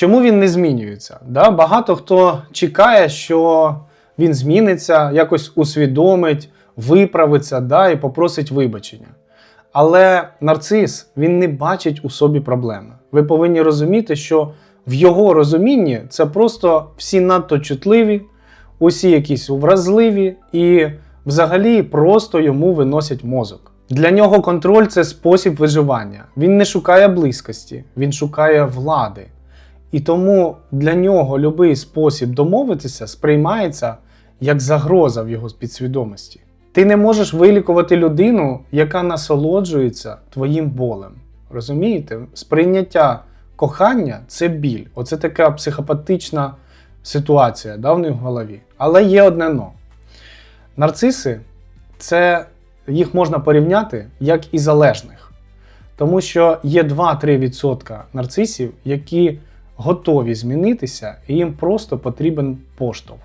Чому він не змінюється? Да? Багато хто чекає, що він зміниться, якось усвідомить, виправиться да, і попросить вибачення. Але нарцис він не бачить у собі проблеми. Ви повинні розуміти, що в його розумінні це просто всі надто чутливі, усі якісь вразливі і взагалі просто йому виносять мозок. Для нього контроль це спосіб виживання. Він не шукає близькості, він шукає влади. І тому для нього будь-який спосіб домовитися сприймається як загроза в його підсвідомості. Ти не можеш вилікувати людину, яка насолоджується твоїм болем. Розумієте? Сприйняття кохання це біль. Оце така психопатична ситуація да, в них в голові. Але є одне но. Нарциси це їх можна порівняти як і залежних. Тому що є 2-3% нарцисів, які готові змінитися, і їм просто потрібен поштовх.